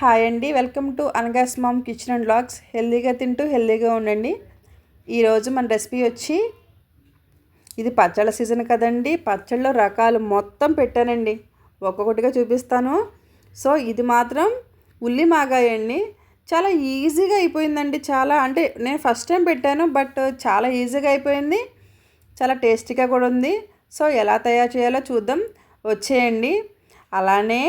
Hi అండి welcome to అనగాస్ mom kitchen and blogs హెల్దీగా తింటూ హెల్దీగా ఉండండి. ఈరోజు మన రెసిపీ వచ్చి ఇది పచ్చళ్ళ సీజన్ కదండి. పచ్చళ్ళలో రకాలు మొత్తం పెట్టానండి. ఒక్కొక్కటిగా చూపిస్తాను. సో ఇది మాత్రం ఉల్లి మాగాయండి చాలా ఈజీగా అయిపోయిందండి. చాలా అంటే నేను ఫస్ట్ టైం పెట్టాను బట్ చాలా ఈజీగా అయిపోయింది. చాలా టేస్టీగా కూడా ఉంది. సో ఎలా తయారు చేయాలో చూద్దాం. వచ్చేయండి. అలానే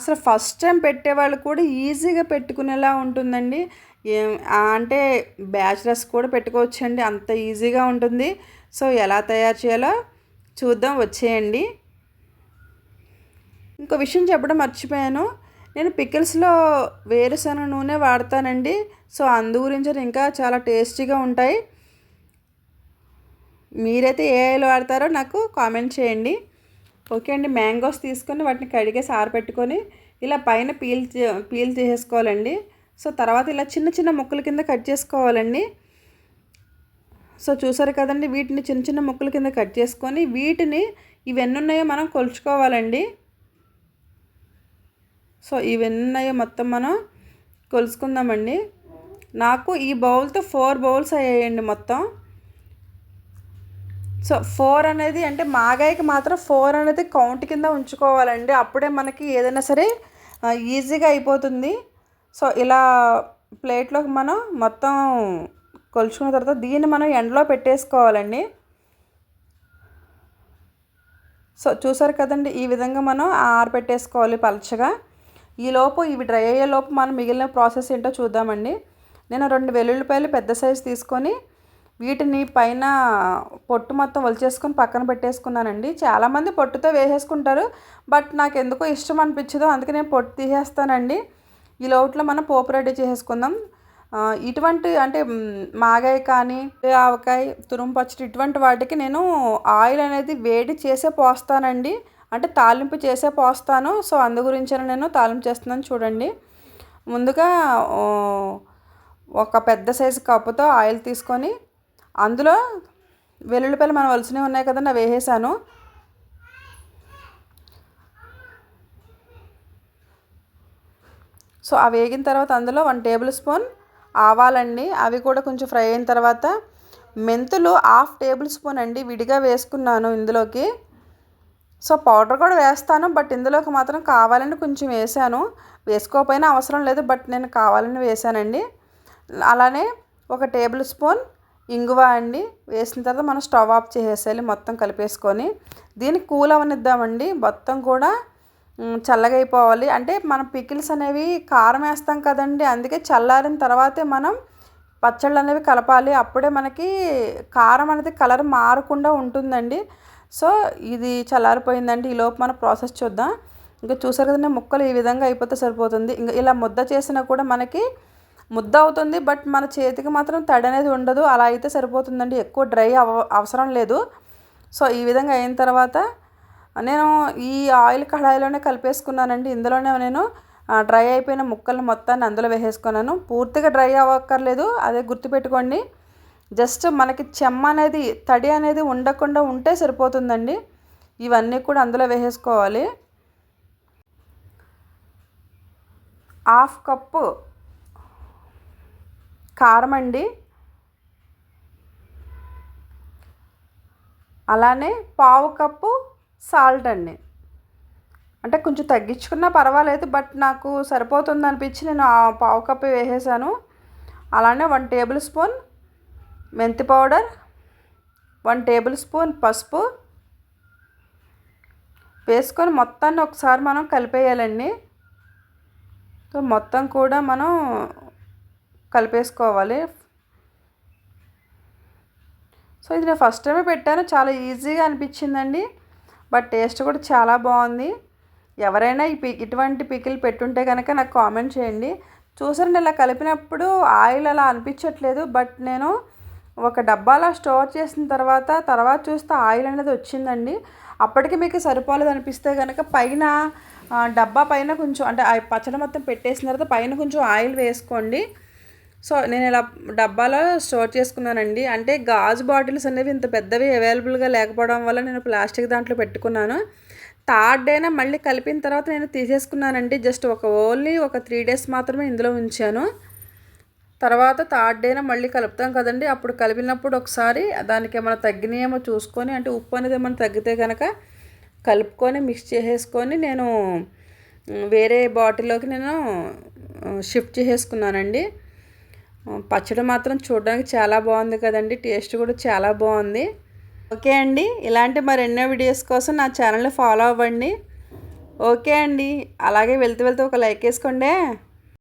అసలు ఫస్ట్ టైం పెట్టేవాళ్ళు కూడా ఈజీగా పెట్టుకునేలా ఉంటుందండి. ఏం అంటే బ్యాచిలర్స్ కూడా పెట్టుకోవచ్చండి. అంత ఈజీగా ఉంటుంది. సో ఎలా తయారు చేయాలో చూద్దాం వచ్చేయండి. ఇంకో విషయం చెప్పడం మర్చిపోయాను. నేను పికిల్స్లో వేరుశనగ నూనె వాడతానండి. సో అందు గురించి ఇంకా చాలా టేస్టీగా ఉంటాయి. మీరైతే ఏ ఆయిల్ వాడతారో నాకు కామెంట్ చేయండి. ఓకే అండి మ్యాంగోస్ తీసుకొని వాటిని కడిగేసి ఆరబెట్టుకొని ఇలా పైన పీల్ పీల్ చేసేసుకోవాలండి. సో తర్వాత ఇలా చిన్న చిన్న ముక్కల కింద కట్ చేసుకోవాలండి. సో చూసారు కదండి వీటిని చిన్న చిన్న ముక్కల కింద కట్ చేసుకొని వీటిని ఇవన్నీ ఉన్నాయో మనం కొలుచుకోవాలండి. సో ఇవన్నీ ఉన్నాయో మొత్తం మనం కొలుసుకుందామండి నాకు ఈ బౌల్తో ఫోర్ బౌల్స్ అయ్యాయండి మొత్తం. సో ఫోర్ అనేది అంటే మాగాయకి మాత్రం ఫోర్ అనేది కౌంట్ కింద ఉంచుకోవాలండి. అప్పుడే మనకి ఏదైనా సరే ఈజీగా అయిపోతుంది. సో ఇలా ప్లేట్లోకి మనం మొత్తం కొలుచుకున్న తర్వాత దీన్ని మనం ఎండలో పెట్టేసుకోవాలండి. సో చూసారు కదండి ఈ విధంగా మనం ఆరబెట్టేసుకోవాలి పలచగా. ఈలోపు ఇవి డ్రై అయ్యేలోపు మనం మిగిలిన ప్రాసెస్ ఏంటో చూద్దామండి. నేను రెండు వెల్లుల్లిపాయలు పెద్ద సైజు తీసుకొని వీటిని పైన పొట్టు మొత్తం వలిచేసుకొని పక్కన పెట్టేసుకున్నానండి. చాలామంది పొట్టుతో వేసేసుకుంటారు బట్ నాకు ఎందుకో ఇష్టం అనిపించదు అందుకే నేను పొట్టు తీసేస్తానండి. ఈ లోట్లో మనం పోపు రెడీ చేసేసుకుందాం. ఇటువంటి అంటే మాగాయ కానీ ఆవకాయ తురుము పచ్చడి ఇటువంటి వాటికి నేను ఆయిల్ అనేది వేడి చేసే పోస్తానండి. అంటే తాలింపు చేసే పోస్తాను. సో అందు గురించి నేను తాలింపు చేస్తున్నాను చూడండి. ముందుగా ఒక పెద్ద సైజు కప్పుతో ఆయిల్ తీసుకొని అందులో వెల్లుల్లిపాయలు మనం వలసినవి ఉన్నాయి కదండి అవి వేసేసాను. సో అవి వేగిన తర్వాత అందులో వన్ టేబుల్ స్పూన్ ఆవాలండి. అవి కూడా కొంచెం ఫ్రై అయిన తర్వాత మెంతులు హాఫ్ టేబుల్ స్పూన్ అండి విడిగా వేసుకున్నాను ఇందులోకి. సో పౌడర్ కూడా వేస్తాను బట్ ఇందులోకి మాత్రం కావాలని కొంచెం వేసాను. వేసుకోకపోయినా అవసరం లేదు బట్ నేను కావాలని వేసానండి. అలానే ఒక టేబుల్ స్పూన్ ఇంగువ అండి వేసిన తర్వాత మనం స్టవ్ ఆఫ్ చేసేయాలి మొత్తం కలిపేసుకొని. దీన్ని కూల్ అవనిద్దామండి మొత్తం కూడా చల్లగైపోవాలి. అంటే మనం పికిల్స్ అనేవి కారం వేస్తాం కదండి అందుకే చల్లారిన తర్వాతే మనం పచ్చళ్ళు అనేవి కలపాలి. అప్పుడే మనకి కారం అనేది కలర్ మారకుండా ఉంటుందండి. సో ఇది చల్లారిపోయిందండి. ఈలోపు మన ప్రాసెస్ చూద్దాం. ఇంకా చూసారు కదండి ముక్కలు ఈ విధంగా అయిపోతే సరిపోతుంది. ఇంకా ఇలా ముద్ద చేసినా కూడా మనకి ముద్ద అవుతుంది బట్ మన చేతికి మాత్రం తడి అనేది ఉండదు. అలా అయితే సరిపోతుందండి. ఎక్కువ డ్రై అవ అవసరం లేదు. సో ఈ విధంగా అయిన తర్వాత నేను ఈ ఆయిల్ కడాయిలోనే కలిపేసుకున్నానండి. ఇందులోనే నేను డ్రై అయిపోయిన ముక్కలు మొత్తాన్ని అందులో వేసేసుకున్నాను. పూర్తిగా డ్రై అవ్వక్కర్లేదు. అదే గుర్తుపెట్టుకోండి. జస్ట్ మనకి చెమ్మ అనేది తడి అనేది ఉండకుండా ఉంటే సరిపోతుందండి. ఇవన్నీ కూడా అందులో వేసేసుకోవాలి. హాఫ్ కప్పు కారం అండి. అలానే పావు కప్పు సాల్ట్ అండి. అంటే కొంచెం తగ్గించుకున్నా పర్వాలేదు బట్ నాకు సరిపోతుంది అనిపించి నేను ఆ పావు కప్పు వేసేసాను. అలానే వన్ టేబుల్ స్పూన్ మెంతి పౌడర్ వన్ టేబుల్ స్పూన్ పసుపు వేసుకొని మొత్తాన్ని ఒకసారి మనం కలిపేయాలండి. సో మొత్తం కూడా మనం కలిపేసుకోవాలి. సో ఇది నేను ఫస్ట్ టైమే పెట్టాను. చాలా ఈజీగా అనిపించిందండి. బట్ టేస్ట్ కూడా చాలా బాగుంది. ఎవరైనా ఈ పి ఇటువంటి పికిల్ పెట్టుంటే కనుక నాకు కామెంట్ చేయండి. చూసారండి ఇలా కలిపినప్పుడు ఆయిల్ అలా అనిపించట్లేదు. బట్ నేను ఒక డబ్బాలో స్టోర్ చేసిన తర్వాత తర్వాత చూస్తే ఆయిల్ అనేది వచ్చిందండి. అప్పటికి మీకు సరిపోలేదు అనిపిస్తే కనుక పైన డబ్బా పైన కొంచెం అంటే పచ్చడి మొత్తం పెట్టేసిన తర్వాత పైన కొంచెం ఆయిల్ వేసుకోండి. సో నేను ఇలా డబ్బాలో స్టోర్ చేసుకున్నానండి. అంటే గాజు బాటిల్స్ అనేవి ఇంత పెద్దవి అవైలబుల్గా లేకపోవడం వల్ల నేను ప్లాస్టిక్ దాంట్లో పెట్టుకున్నాను. థర్డ్ డేనే మళ్ళీ కలిపిన తర్వాత నేను తీసేసుకున్నానండి. జస్ట్ ఒక ఓన్లీ ఒక త్రీ డేస్ మాత్రమే ఇందులో ఉంచాను. తర్వాత థర్డ్ డేన మళ్ళీ కలుపుతాం కదండి. అప్పుడు కలిపినప్పుడు ఒకసారి దానికి ఏమైనా తగ్గినాయేమో చూసుకొని అంటే ఉప్పు అనేది ఏమైనా తగ్గితే కనుక కలుపుకొని మిక్స్ చేసేసుకొని నేను వేరే బాటిల్లోకి నేను షిఫ్ట్ చేసేసుకున్నానండి. పచ్చడి మాత్రం చూడడానికి చాలా బాగుంది కదండి. టేస్ట్ కూడా చాలా బాగుంది. ఓకే అండి. ఇలాంటి మరెన్నో వీడియోస్ కోసం నా ఛానల్ని ఫాలో అవ్వండి. ఓకే అండి. అలాగే వెళ్తూ వెళ్తూ ఒక లైక్ వేసుకోండి.